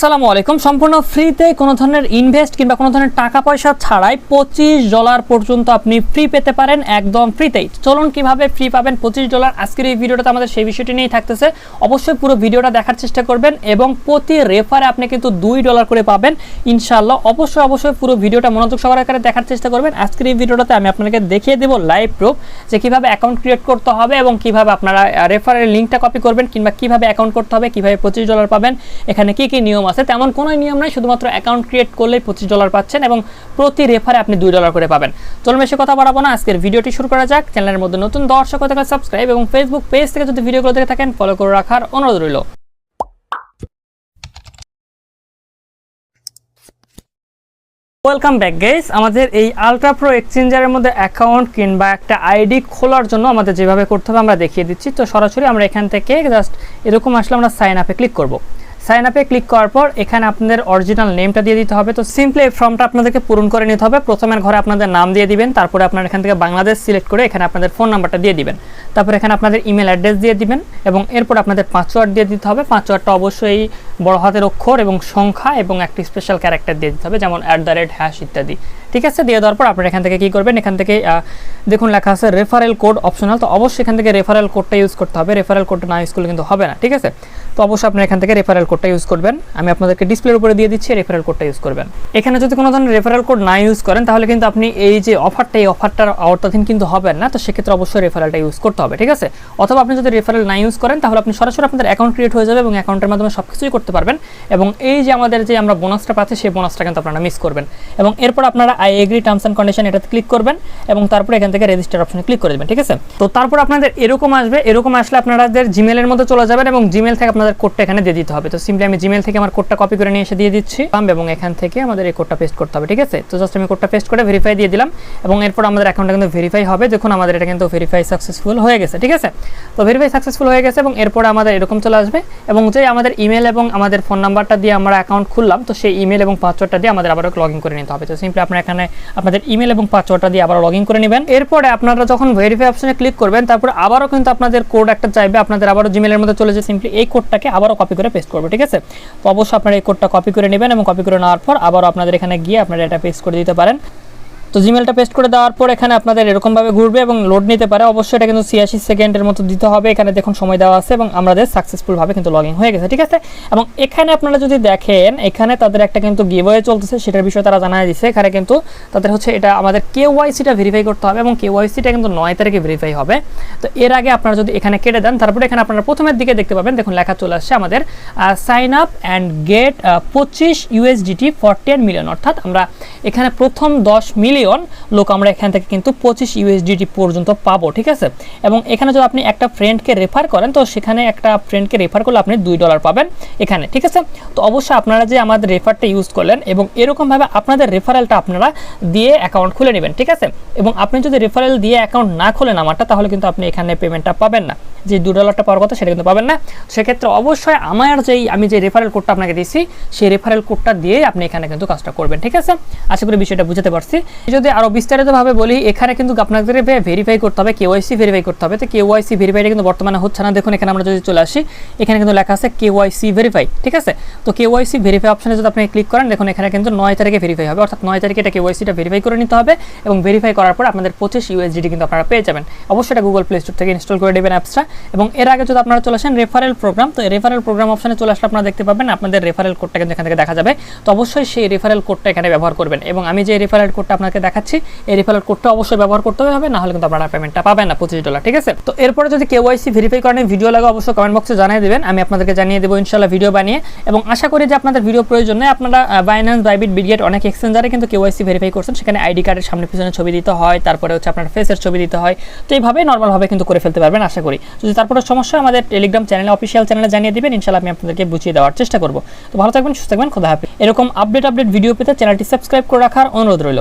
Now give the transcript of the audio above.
আসসালামু আলাইকুম। সম্পূর্ণ ফ্রিতে কোনো ধরনের ইনভেস্ট কিংবা কোনো ধরনের টাকা পয়সা ছাড়াই পঁচিশ ডলার পর্যন্ত আপনি ফ্রি পেতে পারেন একদম ফ্রিতেই চলুন কীভাবে ফ্রি পাবেন পঁচিশ ডলার আজকের এই ভিডিওটাতে আমাদের সেই বিষয়টি নিয়েই থাকতেছে। অবশ্যই পুরো ভিডিওটা দেখার চেষ্টা করবেন এবং প্রতি রেফারে আপনি কিন্তু দুই ডলার করে পাবেন। ইনশাল্লাহ অবশ্যই অবশ্যই পুরো ভিডিওটা মনোযোগ সহকারে দেখার চেষ্টা করবেন। আজকের এই ভিডিওটাতে আমি আপনাকে দেখিয়ে দেবো লাইভ প্রুফ যে কীভাবে অ্যাকাউন্ট ক্রিয়েট করতে হবে এবং কীভাবে আপনারা রেফারের লিঙ্কটা কপি করবেন কিংবা কীভাবে অ্যাকাউন্ট করতে হবে, কীভাবে পঁচিশ ডলার পাবেন, এখানে কি কি নিয়ম আছে, তেমন কোনো নিয়ম নাই, শুধুমাত্র অ্যাকাউন্ট ক্রিয়েট করলেই পঁচিশ ডলার পাচ্ছেন এবং প্রতি রেফারে আপনি দুই ডলার করে পাবেন। চলুন বেশি কথা বাড়াবো না, আজকের ভিডিওটি শুরু করা যাক। চ্যানেলের মধ্যে নতুন দর্শক হতে সাবস্ক্রাইব এবং ফেসবুক পেজ থেকে যদি ভিডিওগুলো দেখে থাকেন ফলো করে রাখার অনুরোধ রইল। ওয়েলকাম ব্যাক গেস আমাদের এই আলট্রা প্রো এক্সচেঞ্জারের মধ্যে অ্যাকাউন্ট কিংবা একটা আইডি খোলার জন্য আমাদের যেভাবে করতে হবে আমরা দেখিয়ে দিচ্ছি। তো সরাসরি আমরা এখান থেকে জাস্ট এরকম আসলে আমরা সাইন আপে ক্লিক করব। সাইন আপে ক্লিক করার পর এখানে আপনাদের অরিজিনাল নেমটা দিয়ে দিতে হবে। তো সিম্পলি এই ফর্মটা আপনাদেরকে পূরণ করে নিতে হবে। প্রথমের ঘরে আপনাদের নাম দিয়ে দিবেন। তারপরে আপনার এখান থেকে বাংলাদেশ সিলেক্ট করে এখানে আপনাদের ফোন নাম্বারটা দিয়ে দিবেন। তারপর এখানে আপনাদের ইমেল অ্যাড্রেস দিয়ে দিবেন এবং এরপর আপনাদের পাসওয়ার্ড দিয়ে দিতে হবে। পাসওয়ার্ডটা অবশ্যই বড় হাতের অক্ষর এবং সংখ্যা এবং একটি স্পেশাল ক্যারেক্টার দিয়ে দিতে হবে, যেমন অ্যাট দ্য রেট হ্যাশ ইত্যাদি। ঠিক আছে? দিয়ে দেওয়ার পর আপনারা এখান থেকে কী করবেন? এখান থেকে দেখুন লেখা আছে রেফারেল কোড অপশনাল তো অবশ্যই এখান থেকে রেফারেল কোডটা ইউজ করতে হবে। রেফারেল কোডটা না ইউজ করলে কিন্তু হবে না। ঠিক আছে? তো অবশ্যই আপনি এখান থেকে রেফারেল কোডটা ইউজ করবেন। আমি আপনাদেরকে ডিসপ্লের উপরে দিয়ে দিচ্ছি রেফারেল কোডটা ইউজ করবেন। এখানে যদি কোনো ধরনের রেফারেল কোড না ইউজ করেন, তাহলে কিন্তু আপনি এই যে অফারটা এই অফারটার আওতাধীন কিন্তু হবেন না। তো সেক্ষেত্রে অবশ্যই রেফারেলটা ইউজ করতে হবে, ঠিক আছে? অথবা আপনি যদি রেফারেল না ইউজ করেন, তাহলে আপনি সরাসরি আপনাদের অ্যাকাউন্ট ক্রিয়েট হয়ে যাবে এবং অ্যাকাউন্টের মাধ্যমে সব কিছুই করতে পারবেন। এবং এই যে আমাদের যে আমরা বোনাসটা পাচ্ছি, সেই বোনাসটা কিন্তু আপনারা মিস করবেন। এবং এরপর আপনারা I agree terms and condition এটাতে ক্লিক করবেন এবং তারপরে এখান থেকে রেজিস্টার অপশনে ক্লিক করে দেবেন, ঠিক আছে? তো তারপর আপনাদের এরকম আসবে, এরকম আসলে আপনাদের জিমেলের মধ্যে চলে যাবেন এবং জিমেল থেকে আপনাদের কোডটা এখানে দিয়ে দিতে হবে। তো সিম্পলি আমি জিমেল থেকে আমার কোডটা কপি করে নিয়ে এসে দিয়ে দিচ্ছি। এবং এখান থেকে আমাদের এই কোডটা পেস্ট করতে হবে, ঠিক আছে? তো জাস্ট আমি কোডটা পেস্ট করে ভেরিফাই দিয়ে দিলাম এবং এরপর আমাদের অ্যাকাউন্টটা কিন্তু ভেরিফাই হবে দেখুন আমাদের এটা কিন্তু ভেরিফাই সাকসেসফুল হয়ে গেছে, ঠিক আছে? তো ভেরিফাই সাকসেসফুল হয়ে গেছে এবং এরপর আমাদের এরকম চলে আসবে এবং যে আমাদের ইমেল এবং আমাদের ফোন নাম্বারটা দিয়ে আমরা অ্যাকাউন্ট খুললাম, তো সেই ইমেল এবং পাসওয়ার্ডটা দিয়ে আমাদের আবার লগ ইন করে নিতে হবে। তো সিম্পলি আপনার এখানে আপনাদের ইমেল এবং পাসওয়ার্ডটা দিয়ে আবার লগ ইন করে নেবেন। এরপরে আপনারা যখন ভেরিফাই অপশনে ক্লিক করবেন, তারপর আবারও কিন্তু আপনাদের কোড একটা চাইবে, আপনাদের আবারও জিমেলের মধ্যে চলে যে সিম্পলি এই কোডটাকে আবারও কপি করে পেস্ট করবে, ঠিক আছে? তো অবশ্যই আপনারা এই কোডটা কপি করে নেবেন এবং কপি করে নেওয়ার পর আবারও আপনাদের এখানে গিয়ে আপনারা এটা পেস্ট করে দিতে পারেন। তো জিমেলটা পেস্ট করে দেওয়ার পর এখানে আপনাদের এরকমভাবে ঘুরবে এবং লোড নিতে পারে। অবশ্যই এটা কিন্তু ছিয়াশি সেকেন্ডের মতো দিতে হবে। এখানে দেখুন সময় দেওয়া আছে এবং আমাদের সাকসেসফুলভাবে কিন্তু লগ হয়ে গেছে, ঠিক আছে? এবং এখানে আপনারা যদি দেখেন, এখানে তাদের একটা কিন্তু গিভওয়ে চলতেছে, সেটার বিষয়ে তারা জানাই দিচ্ছে এখানে কিন্তু তাদের হচ্ছে এটা আমাদের কে ওয়াইসিটা ভেরিফাই করতে হবে এবং কে ওয়াইসিটা কিন্তু নয় তারিখে ভেরিফাই হবে। তো এর আগে আপনারা যদি এখানে কেটে দেন, তারপরে এখানে আপনারা প্রথমের দিকে দেখতে পাবেন, দেখুন লেখা চলে আসছে আমাদের সাইন আপ অ্যান্ড গেট পঁচিশ ইউএসডিটি ফর টেন মিলিয়ন অর্থাৎ আমরা এখানে প্রথম দশ মিলিয়ন লোক আমরা এখান থেকে কিন্তু পঁচিশ ইউএসডিটি পর্যন্ত পাবো, ঠিক আছে? এবং এখানে যদি আপনি একটা ফ্রেন্ডকে রেফার করেন, তো সেখানে একটা ফ্রেন্ডকে রেফার করলে আপনি দুই ডলার পাবেন এখানে, ঠিক আছে? তো অবশ্যই আপনারা যে আমাদের রেফারটা ইউজ করলেন এবং এরকমভাবে আপনাদের রেফারেলটা আপনারা দিয়ে অ্যাকাউন্ট খুলে নেবেন, ঠিক আছে? এবং আপনি যদি রেফারেল দিয়ে অ্যাকাউন্ট না খোলেন আমারটা, তাহলে কিন্তু আপনি এখানে পেমেন্টটা পাবেন না। যে দু ডলারটা পাওয়ার কথা সেটা কিন্তু পাবেন না। সেক্ষেত্রে অবশ্যই আমার যেই, আমি যে রেফারেল কোডটা আপনাকে দিয়েছি, সেই রেফারেল কোডটা দিয়ে আপনি এখানে কিন্তু কাজটা করবেন, ঠিক আছে? আশা করি বিষয়টা বুঝতে পারছি। যদি আরও বিস্তারিতভাবে বলি, এখানে কিন্তু আপনাদের ভেরিফাই করতে হবে কেওয়াইসি ভেরিফাই করতে হবে। তো কেওয়াইসি ভেরিফাইটা কিন্তু বর্তমানে হচ্ছে না। দেখুন, এখানে আমরা যদি চলে আসি, এখানে কিন্তু লেখা আছে কেওয়াইসি ভেরিফাই ঠিক আছে? তো কেওয়াইসি ভেরিফাই অপশনে যদি আপনি ক্লিক করেন, দেখুন, এখানে কিন্তু নয় তারিখে ভেরিফাই হবে। অর্থাৎ নয় তারিখে এটা কেওয়াইসিটা ভেরিফাই করে নিতে হবে এবং ভেরিফাই করার পর আপনাদের পঁচিশ ইউএসডিটি কিন্তু আপনারা পেয়ে যাবেন। অবশ্যই এটা গুগল প্লে স্টোর থেকে ইনস্টল করে দেবেন অ্যাপসটা এবং এর আগে যদি আপনারা চলে আসেন রেফারেল প্রোগ্রাম তো রেফারেল প্রোগ্রাম অপশনে চলে আসলে আপনারা দেখতে পাবেন, আপনাদের রেফারেল কোডটা কিন্তু এখান থেকে দেখা যাবে। তো অবশ্যই সেই রেফারেল কোডটা এখানে ব্যবহার করবেন। এবং আমি যে রেফারেল কোডটা আপনাকে দেখাচ্ছি। এই রেফারেল কোডটা অবশ্যই ব্যবহার করতে হবে, না হলে কিন্তু আপনারা পেমেন্টটা পাবেন না পঁচিশ ডলার ঠিক আছে? তো এরপরে যদি কেওয়াইসি ভেরিফাই করেন ভিডিও লাগে অবশ্যই কমেন্ট বক্সে জানিয়ে দেবেন, আমি আপনাদেরকে জানিয়ে দেবো ইনশাল্লাহ ভিডিও বানিয়ে। এবং আশা করি যে আপনাদের ভিডিও প্রয়োজন আপনারা বাইন্যান্স বাইবিট বিডিয়েট অনেক এক্সচেঞ্জারে কিন্তু কেওয়াইসি ভেরিফাই করছেন। সেখানে আইডি কার্ডের সামনে পিছনে ছবি দিতে হয়, তারপরে হচ্ছে আপনার ফেসের ছবি দিতে হয়। তো এইভাবে নর্মালভাবে কিন্তু করে ফেলতে পারবেন, আশা করি। যদি তারপরে সমস্যা আমাদের টেলিগ্রাম চ্যানেলে অফিসিয়াল চ্যানেলে জানিয়ে দেবেন ইনশাল্লাহ আমি আপনাদেরকে বুঝিয়ে দেওয়ার চেষ্টা করব। তো ভালো থাকবেন, সুস্থ থাকবেন, খোদা হাফিজ। এরকম আপডেট আপডেট ভিডিও পেতে চ্যানেলটি সাবস্ক্রাইব করে রাখার অনুরোধ রইল।